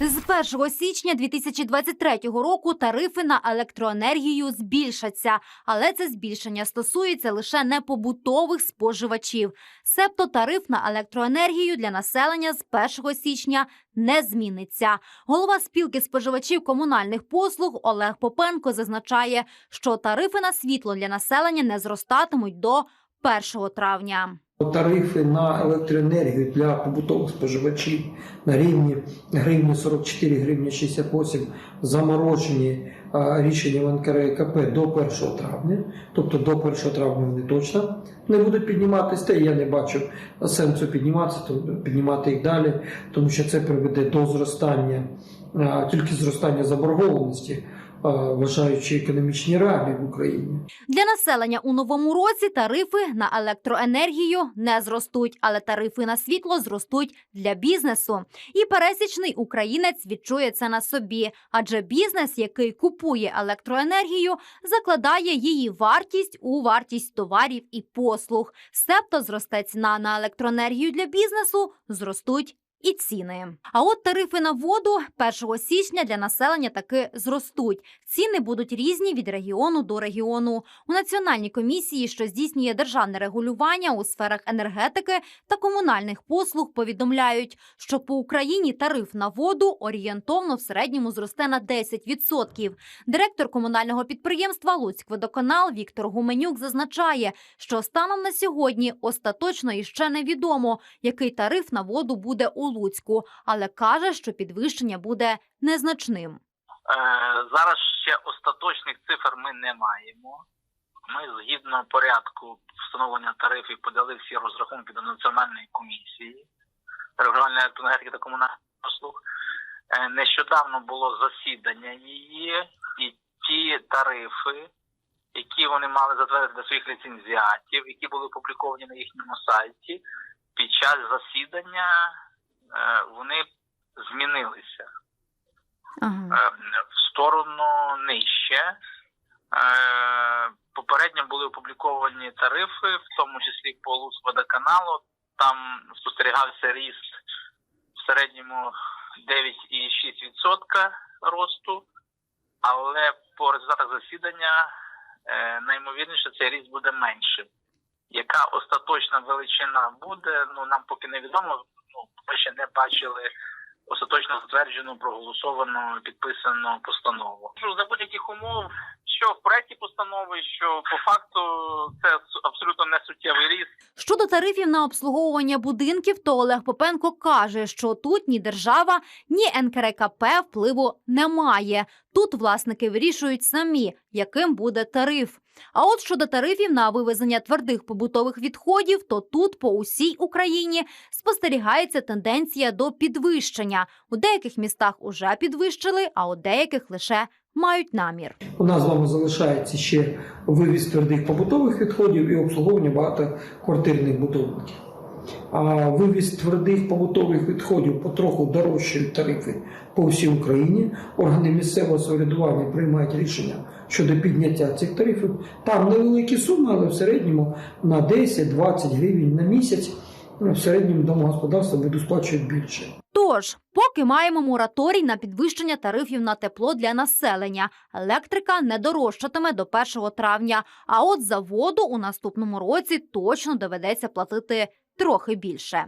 З 1 січня 2023 року тарифи на електроенергію збільшаться, але це збільшення стосується лише непобутових споживачів. Себто тариф на електроенергію для населення з 1 січня не зміниться. Голова спілки споживачів комунальних послуг Олег Попенко зазначає, що тарифи на світло для населення не зростатимуть до 1 травня. Тарифи на електроенергію для побутових споживачів на рівні гривні 44 гривні 68 заморожені а, рішенням НКРКП до 1 травня. Тобто до 1 травня вони точно не будуть підніматися. Та я не бачу сенсу підніматися, піднімати їх далі, тому що це приведе до зростання тільки зростання заборгованості, вважаючи економічні реалії в Україні. Для населення у новому році тарифи на електроенергію не зростуть, але тарифи на світло зростуть для бізнесу. І пересічний українець відчує це на собі, адже бізнес, який купує електроенергію, закладає її вартість у вартість товарів і послуг. Себто зросте ціна на електроенергію для бізнесу, зростуть. І ціни. А от тарифи на воду 1 січня для населення таки зростуть. Ціни будуть різні від регіону до регіону. У національній комісії, що здійснює державне регулювання у сферах енергетики та комунальних послуг, повідомляють, що по Україні тариф на воду орієнтовно в середньому зросте на 10%. Директор комунального підприємства Луцькводоканал Віктор Гуменюк зазначає, що станом на сьогодні остаточно іще невідомо, який тариф на воду буде у Луцьку, але каже, що підвищення буде незначним. Е, Зараз ще остаточних цифр ми не маємо. Ми згідно порядку встановлення тарифів подали всі розрахунки до національної комісії регулювальної електроенергетики та комунальних послуг. Е, Нещодавно було засідання її, і ті тарифи, які вони мали затвердити до своїх ліцензіатів, які були опубліковані на їхньому сайті, під час засідання вони змінилися. Ага. е, в сторону нижче. Е, Попередньо були опубліковані тарифи, в тому числі по Луцводоканалу. Там спостерігався ріст в середньому 9,6% росту, але по результатах засідання е, наймовірніше цей ріст буде меншим. Яка остаточна величина буде, ну нам поки невідомо. Ну, ми ще не бачили остаточно затверджену, проголосовану, підписану постанову. За будь-яких умов, що в проекті постанови, що по факту це абсолютно не суттєвий ріст. Щодо тарифів на обслуговування будинків, то Олег Попенко каже, що тут ні держава, ні НКРКП впливу немає. Тут власники вирішують самі, яким буде тариф. А от щодо тарифів на вивезення твердих побутових відходів, то тут по усій Україні спостерігається тенденція до підвищення. У деяких містах уже підвищили, а у деяких лише мають намір. У нас з вами залишається ще вивіз твердих побутових відходів і обслуговування багатоквартирних будинків. А вивіз твердих побутових відходів потроху дорожчають тарифи по всій Україні. Органи місцевого самоврядування приймають рішення щодо підняття цих тарифів. Там невеликі суми, але в середньому на 10-20 гривень на місяць в середньому домогосподарства буду сплачувати більше. Тож, поки маємо мораторій на підвищення тарифів на тепло для населення, електрика не дорожчатиме до 1 травня. А от за воду у наступному році точно доведеться платити трохи більше.